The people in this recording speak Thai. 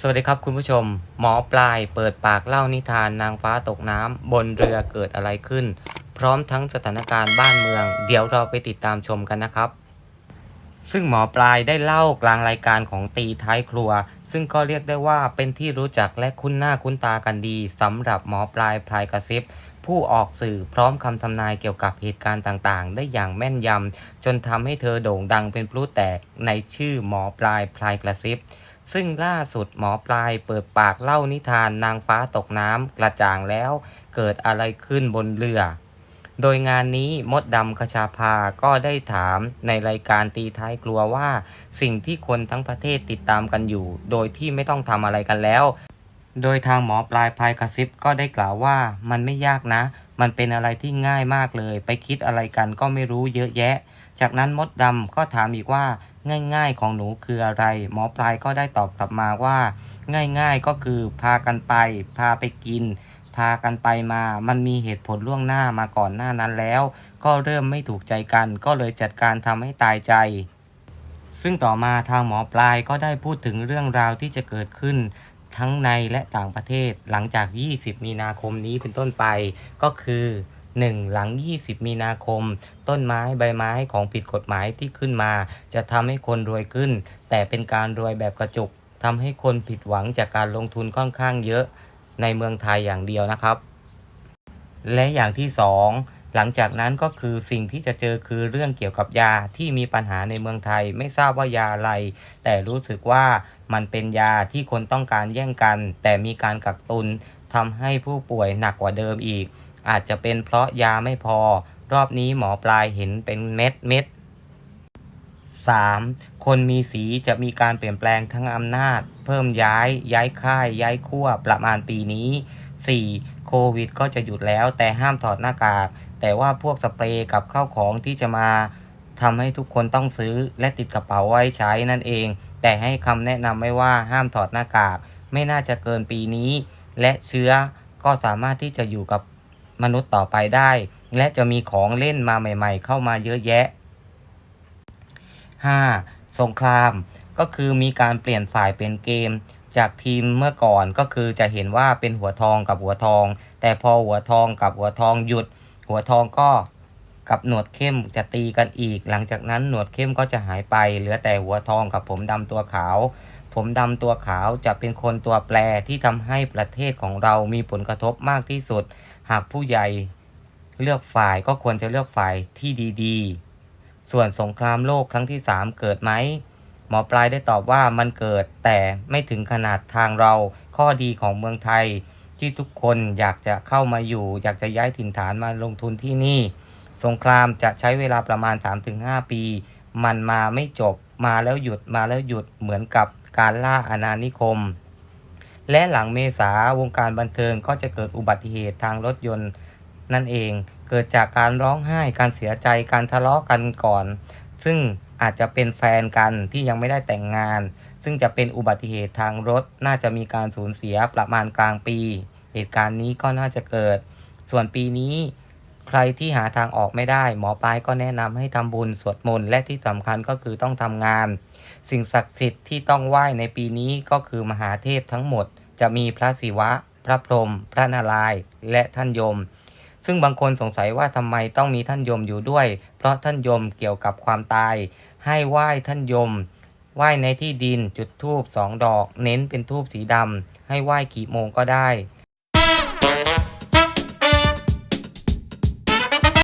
สวัสดีครับคุณผู้ชม หมอปลายเปิดปากเล่านิทานนางฟ้าตกน้ำบนเรือเกิดอะไรขึ้น พร้อมทั้งสถานการณ์บ้านเมือง เดี๋ยวเราไปติดตามชมกันนะครับ ซึ่งหมอปลายได้เล่ากลางรายการของตีท้ายครัว ซึ่งก็เรียกได้ว่าเป็นที่รู้จักและคุ้นหน้าคุ้นตากันดีสำหรับหมอปลายพลายกระซิบผู้ออกสื่อพร้อมคำทำนายเกี่ยวกับเหตุการณ์ต่างๆ ได้อย่างแม่นยำจนทำให้เธอโด่งดังเป็นพลุแตกในชื่อหมอปลายพลายกระซิบ ซึ่งล่าสุดหมอปลายเปิดปากเล่านิทานนางฟ้าตกน้ำกระจ่างแล้วเกิดอะไรขึ้นบนเรือ โดยงานนี้มดดำคชาภาก็ได้ถามในรายการตีท้ายครัวว่า สิ่งที่คนทั้งประเทศติดตามกันอยู่ โดยที่ไม่ต้องทำอะไรกันแล้ว โดยทางหมอปลายพายกระซิบก็ได้กล่าวว่ามันไม่ยากนะ มันเป็นอะไรที่ง่ายมากเลย ไปคิดอะไรกันก็ไม่รู้เยอะแยะ จากนั้นมดดำก็ถามอีกว่า ง่าย ๆ ของหนูคืออะไร หมอปลายก็ได้ตอบกลับมาว่า ง่าย ๆ ก็คือพากันไป พาไปกิน พากันไปมา มันมีเหตุผลล่วงหน้ามาก่อนหน้านั้นแล้ว ก็เริ่มไม่ถูกใจกัน ก็เลยจัดการทำให้ตายใจ ซึ่งต่อมาทางหมอปลายก็ได้พูดถึงเรื่องราวที่จะเกิดขึ้นทั้งในและต่างประเทศหลังจาก 20 มีนาคมนี้เป็นต้นไปก็คือ 1. หลัง 20 มีนาคม ต้นไม้ใบไม้ของผิดกฎหมายที่ขึ้นมา จะทำให้คนรวยขึ้น แต่เป็นการรวยแบบกระจุกทำให้คนผิดหวังจากการลงทุนค่อนข้างเยอะในเมืองไทยอย่างเดียวนะครับ และอย่างที่สองหลังจากนั้นก็คือสิ่งที่จะเจอคือเรื่องเกี่ยวกับยาที่มีปัญหาในเมืองไทย ไม่ทราบว่ายาอะไร แต่รู้สึกว่ามันเป็นยาที่คนต้องการแย่งกัน แต่มีการกักตุน ทำให้ผู้ป่วยหนักกว่าเดิมอีก อาจจะเป็นเพราะยาไม่พอ รอบนี้หมอปลายเห็นเป็นเม็ดเม็ด 3. คนมีสีจะมีการเปลี่ยนแปลงทั้งอำนาจ เพิ่มย้าย ย้ายค่าย ย้ายขั้วประมาณปีนี้ 4. โควิดก็จะหยุดแล้วแต่ห้ามถอดหน้ากาก แต่ว่าพวกสเปรย์กับข้าวของที่จะมาทำให้ทุกคนต้องซื้อและติดกระเป๋าไว้ใช้นั่นเอง แต่ให้คำแนะนำไว้ว่าห้ามถอดหน้ากาก ไม่น่าจะเกินปีนี้ และเชื้อก็สามารถที่จะอยู่กับมนุษย์ต่อไปได้ และจะมีของเล่นมาใหม่ ๆ เข้ามาเยอะแยะ 5. สงคราม ก็คือมีการเปลี่ยนฝ่ายเป็นเกม จากทีมเมื่อก่อนก็คือจะเห็นว่าเป็นหัวทองกับหัวทอง แต่พอหัวทองกับหัวทองหยุด หัวทองก็กับหนวดเข้มจะตีกันอีก หลังจากนั้นหนวดเข้มก็จะหายไป เหลือแต่หัวทองกับผมดำตัวขาว ผมดำตัวขาวจะเป็นคนตัวแปรที่ทำให้ประเทศของเรามีผลกระทบมากที่สุด หากผู้ใหญ่เลือกฝ่ายก็ควรจะเลือกฝ่ายที่ดีๆ ส่วนสงครามโลกครั้งที่ 3 เกิดไหม หมอปลายได้ตอบว่ามันเกิดแต่ไม่ถึงขนาดทางเรา ข้อดีของเมืองไทย ที่ทุกคนอยากจะเข้ามาอยู่ อยากจะย้ายถิ่นฐานมาลงทุนที่นี่ สงครามจะใช้เวลาประมาณ 3-5 ปี มันมาไม่จบมาแล้วหยุดมาแล้วหยุดเหมือนกับการล่าอาณานิคม และหลังเมษาวงการบันเทิงก็จะเกิดอุบัติเหตุทางรถยนต์นั่นเองเกิดจากการร้องไห้การเสียใจการทะเลาะกันก่อน ซึ่งอาจจะเป็นแฟนกันที่ยังไม่ได้แต่งงาน ซึ่งจะเป็นอุบัติเหตุทางรถ น่าจะมีการสูญเสียประมาณกลางปี เหตุการณ์นี้ก็น่าจะเกิด ส่วนปีนี้ ใครที่หาทางออกไม่ได้ หมอปลายก็แนะนำให้ทำบุญสวดมนต์และที่สำคัญก็คือต้องทำงาน สิ่งศักดิ์สิทธิ์ที่ต้องไหว้ในปีนี้ก็คือมหาเทพทั้งหมด จะมีพระศิวะ พระพรหมพระนารายณ์และท่านยม ซึ่งบางคนสงสัยว่าทำไมต้องมีท่านยมอยู่ด้วย เพราะท่านยมเกี่ยวกับความตาย ให้ไหว้ท่านยมไหว้ในที่ดินจุดธูปสองดอก เน้นเป็นธูปสีดำให้ไหว้กี่โมงก็ได้